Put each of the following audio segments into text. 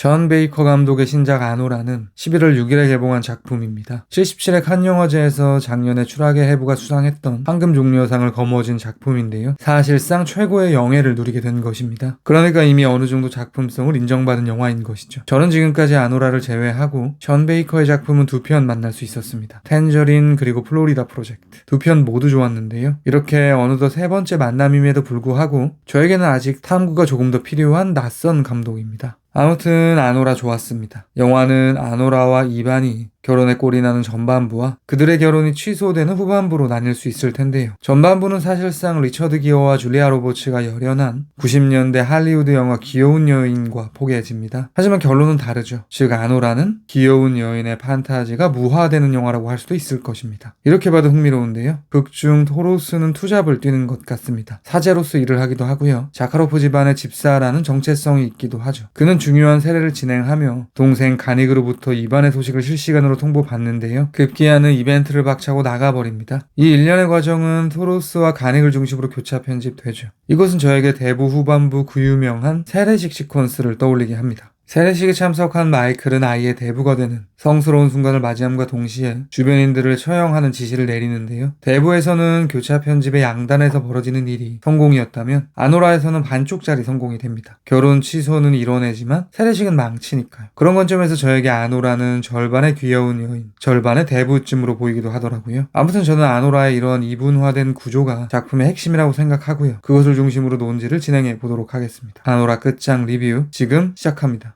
션 베이커 감독의 신작 아노라는 11월 6일에 개봉한 작품입니다. 77회 칸 영화제에서 작년에 추락의 해부가 수상했던 황금 종려상을 거머쥔 작품인데요. 사실상 최고의 영예를 누리게 된 것입니다. 그러니까 이미 어느 정도 작품성을 인정받은 영화인 것이죠. 저는 지금까지 아노라를 제외하고 션 베이커의 작품은 두 편 만날 수 있었습니다. 텐저린 그리고 플로리다 프로젝트 두 편 모두 좋았는데요. 이렇게 어느덧 세 번째 만남임에도 불구하고 저에게는 아직 탐구가 조금 더 필요한 낯선 감독입니다. 아무튼 아노라 좋았습니다. 영화는 아노라와 이반이 결혼에 꼴이 나는 전반부와 그들의 결혼이 취소되는 후반부로 나뉠 수 있을 텐데요. 전반부는 사실상 리처드 기어와 줄리아 로버츠가 열연한 90년대 할리우드 영화 귀여운 여인과 포개집니다. 하지만 결론은 다르죠. 즉 아노라는 귀여운 여인의 판타지가 무화되는 영화라고 할 수도 있을 것입니다. 이렇게 봐도 흥미로운데요. 극중 토로스는 투잡을 뛰는 것 같습니다. 사제로서 일을 하기도 하고요. 자카로프 집안의 집사라는 정체성이 있기도 하죠. 그는 중요한 세례를 진행하며 동생 가닉으로부터 이반의 소식을 실시간으로 통보받는데요. 급기야는 이벤트를 박차고 나가버립니다. 이 일련의 과정은 토로스와 가닉을 중심으로 교차 편집되죠. 이것은 저에게 대부 후반부 그 유명한 세례식 시퀀스를 떠올리게 합니다. 세례식에 참석한 마이클은 아이의 대부가 되는 성스러운 순간을 맞이함과 동시에 주변인들을 처형하는 지시를 내리는데요. 대부에서는 교차 편집의 양단에서 벌어지는 일이 성공이었다면 아노라에서는 반쪽짜리 성공이 됩니다. 결혼 취소는 이뤄내지만 세례식은 망치니까요. 그런 관점에서 저에게 아노라는 절반의 귀여운 여인, 절반의 대부쯤으로 보이기도 하더라고요. 아무튼 저는 아노라의 이런 이분화된 구조가 작품의 핵심이라고 생각하고요. 그것을 중심으로 논지를 진행해 보도록 하겠습니다. 아노라 끝장 리뷰 지금 시작합니다.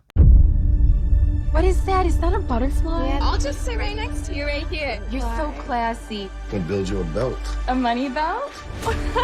What is that? Is that a butter slide? I'll just sit right next to you right here. You're so classy. Gonna build you a belt. A money belt?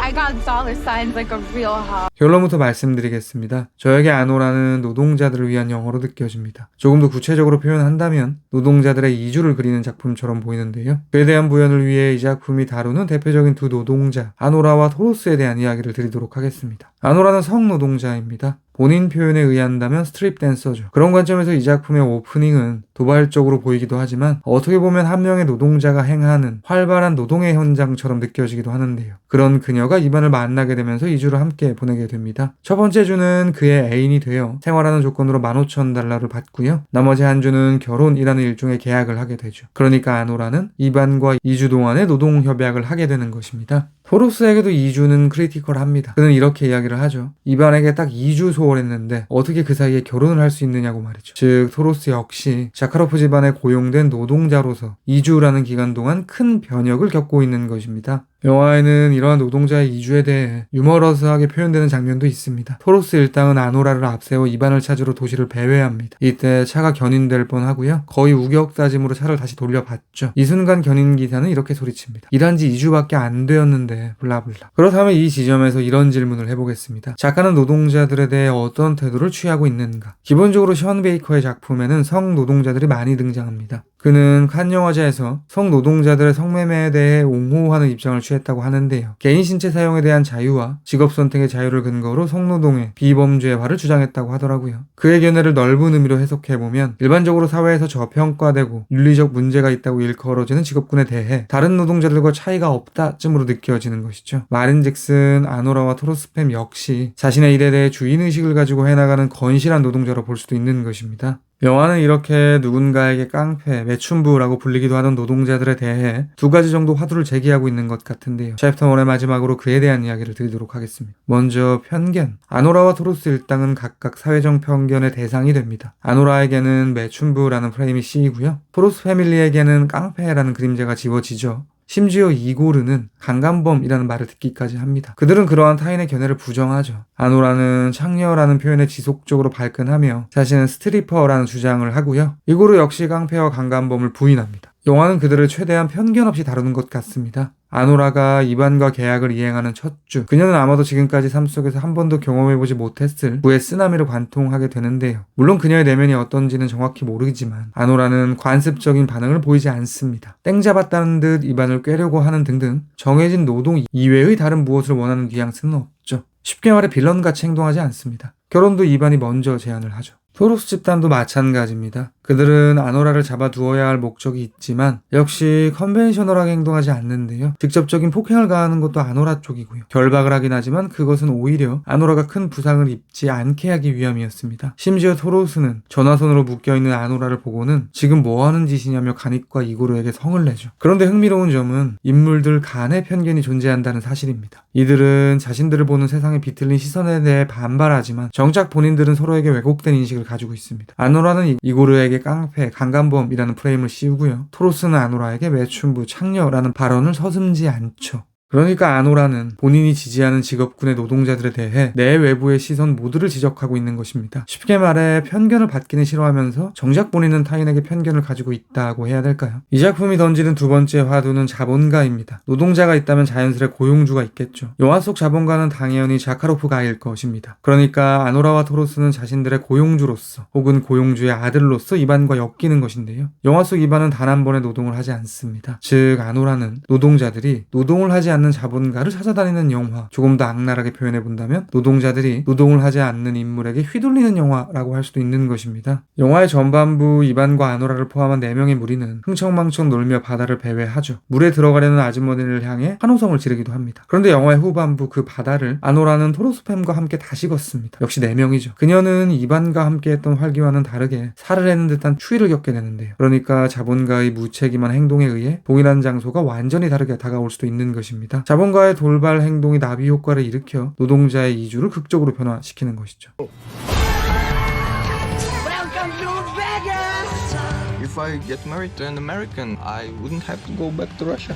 I got dollar signs like a real hog. 결론부터 말씀드리겠습니다. 저에게 아노라는 노동자들을 위한 영어로 느껴집니다. 조금 더 구체적으로 표현한다면 노동자들의 이주를 그리는 작품처럼 보이는데요. 그에 대한 부연을 위해 이 작품이 다루는 대표적인 두 노동자 아노라와 토로스에 대한 이야기를 드리도록 하겠습니다. 아노라는 성노동자입니다. 본인 표현에 의한다면 스트립 댄서죠. 그런 관점에서 이 작품의 오프닝은 도발적으로 보이기도 하지만 어떻게 보면 한 명의 노동자가 행하는 활발한 노동의 현장처럼 느껴지기도 하는데요. 그런 그녀가 이반을 만나게 되면서 2주를 함께 보내게 됩니다. 첫 번째 주는 그의 애인이 되어 생활하는 조건으로 15,000달러를 받고요. 나머지 한 주는 결혼이라는 일종의 계약을 하게 되죠. 그러니까 아노라는 이반과 2주 동안의 노동 협약을 하게 되는 것입니다. 토로스에게도 2주는 크리티컬합니다. 그는 이렇게 이야기를 하죠. 이반에게 딱 2주 소홀했는데 어떻게 그 사이에 결혼을 할 수 있느냐고 말이죠. 즉 토로스 역시 자카로프 집안에 고용된 노동자로서 2주라는 기간 동안 큰 변혁을 겪고 있는 것입니다. 영화에는 이러한 노동자의 이주에 대해 유머러스하게 표현되는 장면도 있습니다. 토로스 일당은 아노라를 앞세워 이반을 찾으러 도시를 배회합니다. 이때 차가 견인될 뻔하고요. 거의 우격다짐으로 차를 다시 돌려봤죠. 이 순간 견인 기사는 이렇게 소리칩니다. 일한 지 2주밖에 안 되었는데 블라블라. 그렇다면 이 지점에서 이런 질문을 해보겠습니다. 작가는 노동자들에 대해 어떤 태도를 취하고 있는가? 기본적으로 션 베이커의 작품에는 성 노동자들이 많이 등장합니다. 그는 칸 영화제에서 성 노동자들의 성매매에 대해 옹호하는 입장을 취했다고 하는데요. 개인 신체 사용에 대한 자유와 직업 선택의 자유를 근거로 성노동의 비범죄화를 주장했다고 하더라고요. 그의 견해를 넓은 의미로 해석해보면 일반적으로 사회에서 저평가되고 윤리적 문제가 있다고 일컬어지는 직업군에 대해 다른 노동자들과 차이가 없다쯤으로 느껴지는 것이죠. 말인즉슨 아노라와 토로스팸 역시 자신의 일에 대해 주인의식을 가지고 해나가는 건실한 노동자로 볼 수도 있는 것입니다. 영화는 이렇게 누군가에게 깡패, 매춘부라고 불리기도 하던 노동자들에 대해 두 가지 정도 화두를 제기하고 있는 것 같은데요. 챕터 1의 마지막으로 그에 대한 이야기를 드리도록 하겠습니다. 먼저 편견. 아노라와 토로스 일당은 각각 사회적 편견의 대상이 됩니다. 아노라에게는 매춘부라는 프레임이 씌이고요. 토로스 패밀리에게는 깡패라는 그림자가 지워지죠. 심지어 이고르는 강간범이라는 말을 듣기까지 합니다. 그들은 그러한 타인의 견해를 부정하죠. 아노라는 창녀라는 표현에 지속적으로 발끈하며 자신은 스트리퍼라는 주장을 하고요. 이고르 역시 깡패와 강간범을 부인합니다. 영화는 그들을 최대한 편견 없이 다루는 것 같습니다. 아노라가 이반과 계약을 이행하는 첫 주, 그녀는 아마도 지금까지 삶 속에서 한 번도 경험해보지 못했을 부의 쓰나미를 관통하게 되는데요. 물론 그녀의 내면이 어떤지는 정확히 모르지만 아노라는 관습적인 반응을 보이지 않습니다. 땡 잡았다는 듯 이반을 꿰려고 하는 등등 정해진 노동 이외의 다른 무엇을 원하는 뉘앙스는 없죠. 쉽게 말해 빌런같이 행동하지 않습니다. 결혼도 이반이 먼저 제안을 하죠. 토로스 집단도 마찬가지입니다. 그들은 아노라를 잡아두어야 할 목적이 있지만 역시 컨벤셔널하게 행동하지 않는데요. 직접적인 폭행을 가하는 것도 아노라 쪽이고요. 결박을 하긴 하지만 그것은 오히려 아노라가 큰 부상을 입지 않게 하기 위함이었습니다. 심지어 토로스는 전화선으로 묶여있는 아노라를 보고는 지금 뭐하는 짓이냐며 가닉과 이고르에게 성을 내죠. 그런데 흥미로운 점은 인물들 간의 편견이 존재한다는 사실입니다. 이들은 자신들을 보는 세상의 비틀린 시선에 대해 반발하지만 정작 본인들은 서로에게 왜곡된 인식을 가지고 있습니다. 아노라는 이- 이고르에게 깡패, 강간범이라는 프레임을 씌우고요. 토로스는 아노라에게 매춘부, 창녀라는 발언을 서슴지 않죠. 그러니까 아노라는 본인이 지지하는 직업군의 노동자들에 대해 내 외부의 시선 모두를 지적하고 있는 것입니다. 쉽게 말해 편견을 받기는 싫어하면서 정작 본인은 타인에게 편견을 가지고 있다고 해야 될까요? 이 작품이 던지는 두 번째 화두는 자본가입니다. 노동자가 있다면 자연스레 고용주가 있겠죠. 영화 속 자본가는 당연히 자카로프가일 것입니다. 그러니까 아노라와 토로스는 자신들의 고용주로서 혹은 고용주의 아들로서 이반과 엮이는 것인데요. 영화 속 이반은 단 한 번의 노동을 하지 않습니다. 즉 아노라는 노동자들이 노동을 하지 않는 자본가를 찾아다니는 영화 조금 더 악랄하게 표현해 본다면 노동자들이 노동을 하지 않는 인물에게 휘둘리는 영화라고 할 수도 있는 것입니다. 영화의 전반부 이반과 아노라를 포함한 4명의 무리는 흥청망청 놀며 바다를 배회하죠. 물에 들어가려는 아주머니를 향해 환호성을 지르기도 합니다. 그런데 영화의 후반부 그 바다를 아노라는 토로스팸과 함께 다시 걷습니다. 역시 4명이죠. 그녀는 이반과 함께 했던 활기와는 다르게 살을 내는 듯한 추위를 겪게 되는데요. 그러니까 자본가의 무책임한 행동에 의해 동일한 장소가 완전히 다르게 다가올 수도 있는 것입니다. 자본가의 돌발 행동이 나비 효과를 일으켜 노동자의 이주를 극적으로 변화시키는 것이죠. If I get married to an American, I wouldn't have to go back to Russia.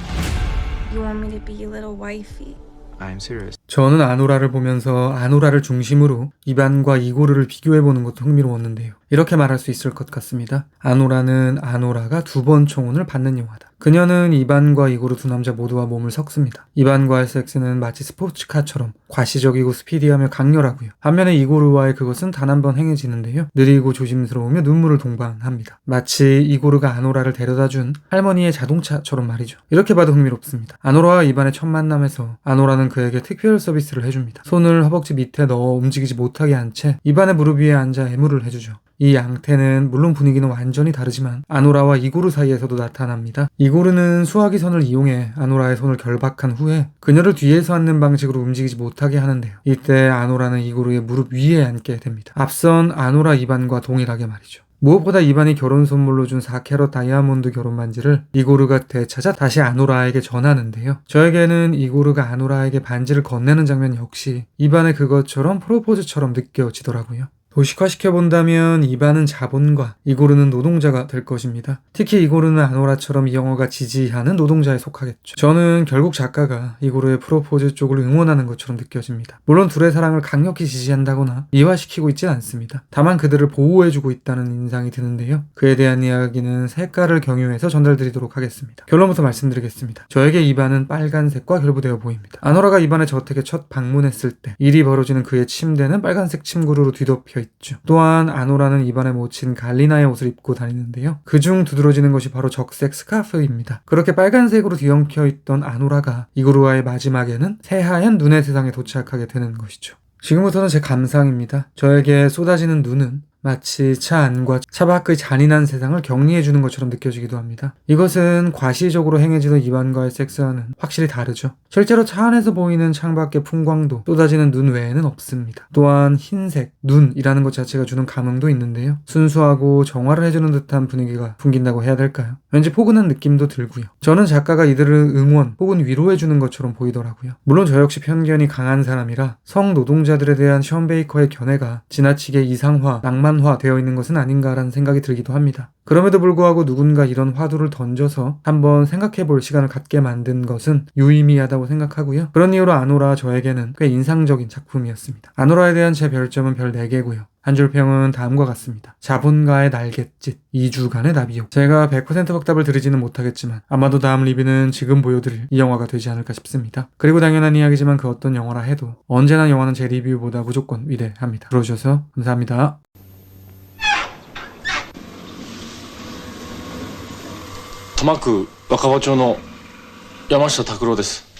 You want me to be your little wifey? I'm serious. 저는 아노라를 보면서 아노라를 중심으로 이반과 이고르를 비교해보는 것도 흥미로웠는데요. 이렇게 말할 수 있을 것 같습니다. 아노라는 아노라가 두번 총혼을 받는 영화다. 그녀는 이반과 이고르 두 남자 모두와 몸을 섞습니다. 이반과의 섹스는 마치 스포츠카처럼 과시적이고 스피디하며 강렬하고요. 반면에 이고르와의 그것은 단 한 번 행해지는데요. 느리고 조심스러우며 눈물을 동반합니다. 마치 이고르가 아노라를 데려다준 할머니의 자동차처럼 말이죠. 이렇게 봐도 흥미롭습니다. 아노라와 이반의 첫 만남에서 아노라는 그에게 특별 서비스를 해줍니다. 손을 허벅지 밑에 넣어 움직이지 못하게 한채 이반의 무릎 위에 앉아 애무를 해주죠. 이 양태는 물론 분위기는 완전히 다르지만 아노라와 이고르 사이에서도 나타납니다. 이고르는 수화기 선을 이용해 아노라의 손을 결박한 후에 그녀를 뒤에서 앉는 방식으로 움직이지 못하게 하는데요. 이때 아노라는 이고르의 무릎 위에 앉게 됩니다. 앞선 아노라 이반과 동일하게 말이죠. 무엇보다 이반이 결혼 선물로 준 4캐럿 다이아몬드 결혼 반지를 이고르가 되찾아 다시 아노라에게 전하는데요. 저에게는 이고르가 아노라에게 반지를 건네는 장면 역시 이반의 그것처럼 프로포즈처럼 느껴지더라고요. 도식화시켜 본다면 이반은 자본가, 이고르는 노동자가 될 것입니다. 특히 이고르는 아노라처럼 이 영화가 지지하는 노동자에 속하겠죠. 저는 결국 작가가 이고르의 프로포즈 쪽을 응원하는 것처럼 느껴집니다. 물론 둘의 사랑을 강력히 지지한다거나 이화시키고 있진 않습니다. 다만 그들을 보호해주고 있다는 인상이 드는데요. 그에 대한 이야기는 색깔을 경유해서 전달드리도록 하겠습니다. 결론부터 말씀드리겠습니다. 저에게 이반은 빨간색과 결부되어 보입니다. 아노라가 이반의 저택에 첫 방문했을 때 일이 벌어지는 그의 침대는 빨간색 침구루로 뒤덮여 있죠. 또한 아노라는 이반에 묻힌 갈리나의 옷을 입고 다니는데요. 그중 두드러지는 것이 바로 적색 스카프입니다. 그렇게 빨간색으로 뒤엉켜 있던 아노라가 이구루와의 마지막에는 새하얀 눈의 세상에 도착하게 되는 것이죠. 지금부터는 제 감상입니다. 저에게 쏟아지는 눈은 마치 차 안과 차 밖의 잔인한 세상을 격리해주는 것처럼 느껴지기도 합니다. 이것은 과시적으로 행해지던 이반과의 섹스와는 확실히 다르죠. 실제로 차 안에서 보이는 창밖의 풍광도 쏟아지는 눈 외에는 없습니다. 또한 흰색, 눈이라는 것 자체가 주는 감흥도 있는데요. 순수하고 정화를 해주는 듯한 분위기가 풍긴다고 해야 될까요? 왠지 포근한 느낌도 들고요. 저는 작가가 이들을 응원 혹은 위로해주는 것처럼 보이더라고요. 물론 저 역시 편견이 강한 사람이라 성노동자들에 대한 션 베이커의 견해가 지나치게 이상화, 낭만 화 되어 있는 것은 아닌가라는 생각이 들기도 합니다. 그럼에도 불구하고 누군가 이런 화두를 던져서 한번 생각해 볼 시간을 갖게 만든 것은 유의미하다고 생각하고요. 그런 이유로 아노라 저에게는 꽤 인상적인 작품이었습니다. 아노라에 대한 제 별점은 별 4개고요. 한줄 평은 다음과 같습니다. 자본가의 날갯짓, 2주간의 나비요. 제가 100% 확답을 드리지는 못하겠지만 아마도 다음 리뷰는 지금 보여드릴 이 영화가 되지 않을까 싶습니다. 그리고 당연한 이야기지만 그 어떤 영화라 해도 언제나 영화는 제 리뷰보다 무조건 위대합니다. 들어주셔서 감사합니다. 多摩区若葉町の山下拓郎です。